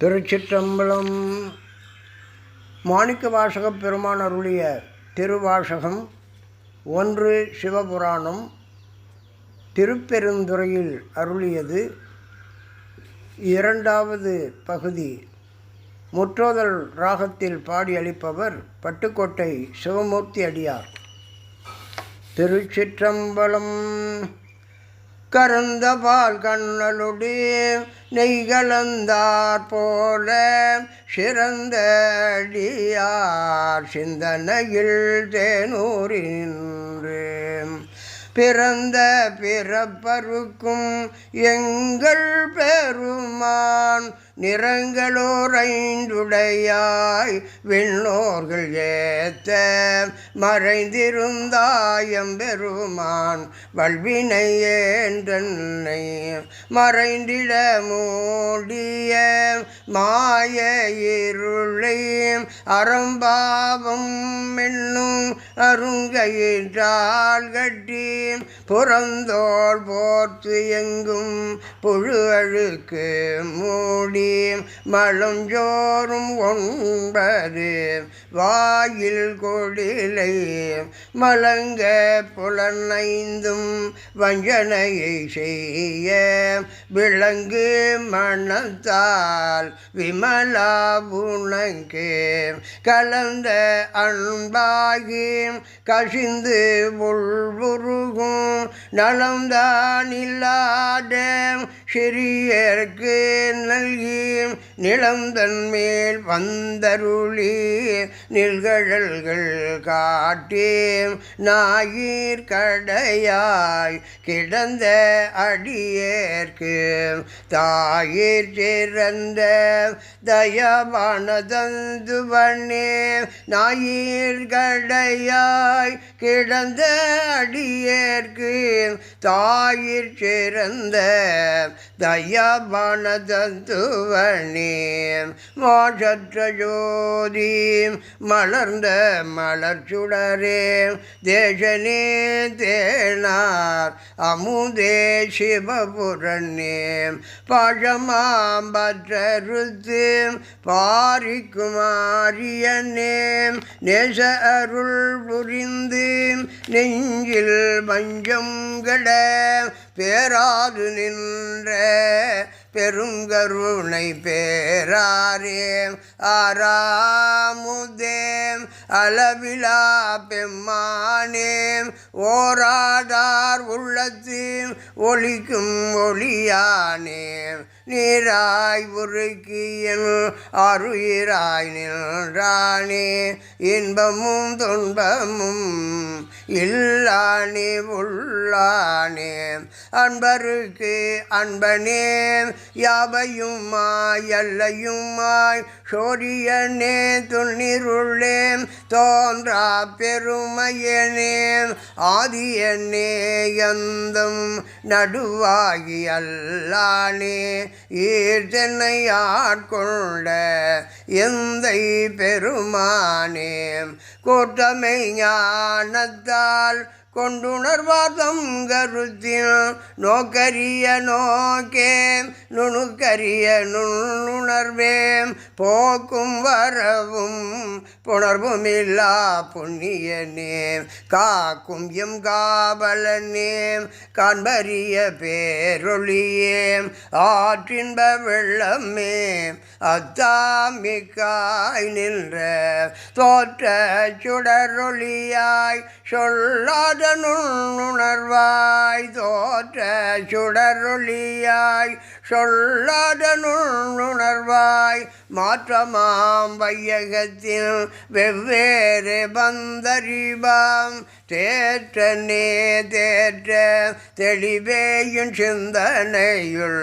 திருச்சிற்றம்பலம். மாணிக்க வாசகப் பெருமான் அருளிய திருவாசகம் ஒன்று சிவபுராணம் திருப்பெருந்துறையில் அருளியது. இரண்டாவது பகுதி. முற்றோதல் ராகத்தில் பாடி அளிப்பவர் பட்டுக்கோட்டை சிவமூர்த்தி அடியார். திருச்சிற்றம்பலம். கறந்த பால் கண்ணலுடி நெய்கலந்தார் போல சிறந்த அடியார் சிந்தனையில் தேனூரின்று. பிறந்த பிறப்பருக்கும் எங்கள் பெருமான் நிறங்களோரைந்துடையாய் விண்ணோர்கள் ஏத்த மறைந்திருந்தாயம் பெருமான் வல்வினை ஏன்றன்னை மறைந்திட மூடிய மாய இருளை அறம்பாவம் என்னும் அருங்கையிற்றால் கட்டி புறந்தோள் போர்த்து எங்கும் புழு அழுக்கு மூடி மழுஞ்சோறும் ஒன்பது வாயில் கொடிலை மலங்க புலனைந்தும் வஞ்சனையை செய்ய விளங்கு மனத்தால் விமலா உனக்கு கலந்த அன்பாகி கசிந்து உள்வுருகும் நலம்தான் இல்லாத சிறியர்க்கு நல்கி நிலந்தன் மேல் வந்தருளி நில்கழல்கள் காட்டி நாயிர் கடையாய் கிடந்த அடியேற்கு தாயிர் சிறந்த தயவான பண்ணே நாயிர் கடையாய் கிடந்த அடியேற்கு தாயிற் சிறந்த தயவான தந்துவனே மோஷற்ற மலர்ந்த மலர்ச்சுடரேம் தேசனே தேனார் அமுதே சிவபுரனே பழமாம்பற்றருத்து பாரிக்குமாரியனேம். நேச அருள் புரிந்து நெஞ்சில் மஞ்சம் கட பேராது நின்ற பெருங்கருணை பேராரே ஆராமுதேம் அளவிலா பெம்மானேம் ஓராதார் உள்ளத்து ஒளிக்கும் ஒளியானேம் நீராய் உருக்கியன் அருயிராய் நின்றானே. இன்பமும் துன்பமும் இல்லானே உள்ளானே. அன்பருக்கு அன்பனே யாவையுமாய் எல்லையுமாய் சோரியனே துண்ணிருளே தோன்றா பெருமையனே. ஆதியனே எந்தும் நடுவாகி அல்லானே ஈர்த்தனை ஆட்கொண்ட எந்தை பெருமானே கூட்டமை ஞானத்தால் கொண்டுணர்வாதம் கருத்தில் நோக்கரிய நோக்கே நுணுக்கரிய நுண்ணுணர்வேம் போக்கும் வரவும் புணர்வும் இல்லா புண்ணிய நேம் காக்கும் எம் காவல நேம் காண்பரிய பேரொழியேம் ஆற்றின்ப வெள்ளமே அத்தாமிக்காய் நின்ற தோற்ற சுடரொளியாய் சொல்லாத சொல்லாதனுணர்வாய் தோற்ற சுடரொளியாய் சொல்லாதனுணர்வாய் மாற்றமாம் வையகத்தில் வெவ்வேறு பந்தறிவாம் தேற்றனே தேற்ற தெளிவேயும் சிந்தனையுள்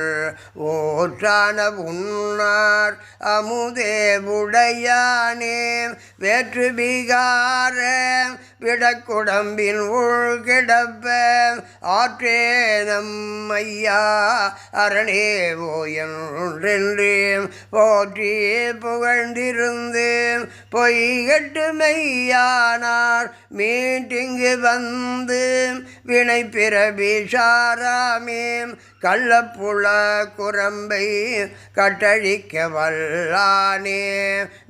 ஓற்றான உன்னார் அமுதே உடையானே வேற்று விகார பிடக்குடம்பின் உள் கிடப்ப ஆற்றேனம் ஐயா அரணே ஓயன்றென்று போற்றி புகழ்ந்திருந்து பொய்கட்டு மெய்யானார் மீட்டிங்கு வந்து வினை பிறவி சாராமே கள்ளப்புல குரம்பை கட்டழிக்க வல்லானே.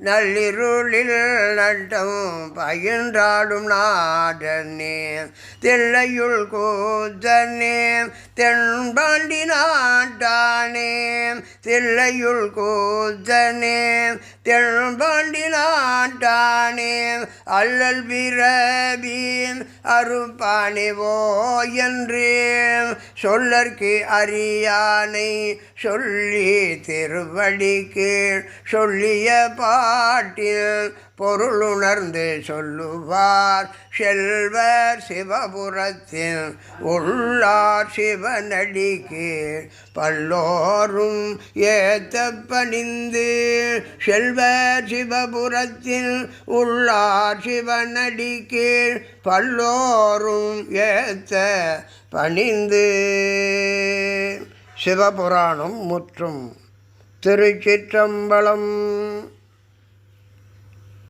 நள்ளிருளில் நட்டம் பயின்றாடும் நான் நாடனே தில்லையுள் கூத்தனே தென்பாண்டி நாட்டானே தில்லையுள் கூத்தனே தென்பாண்டி நாட்டானே அல்லல் பிறபீன் அருப்பானிவோ என்று சொல்லற்கு அறியானை சொல்லி திருவடி கீழ் சொல்லிய பாட்டில் பொருளுணர்ந்து சொல்லுவார். செல்வர் சிவபுரத்தில் உள்ளார் சிவனடிக்கு பல்லோரும் ஏத்த பணிந்து செல்வர் சிவபுரத்தில் உள்ளார் சிவனடிக்கு பல்லோரும் ஏத்த பணிந்து சிவபுராணம் முற்றும் திருச்சிற்றம்பலம்.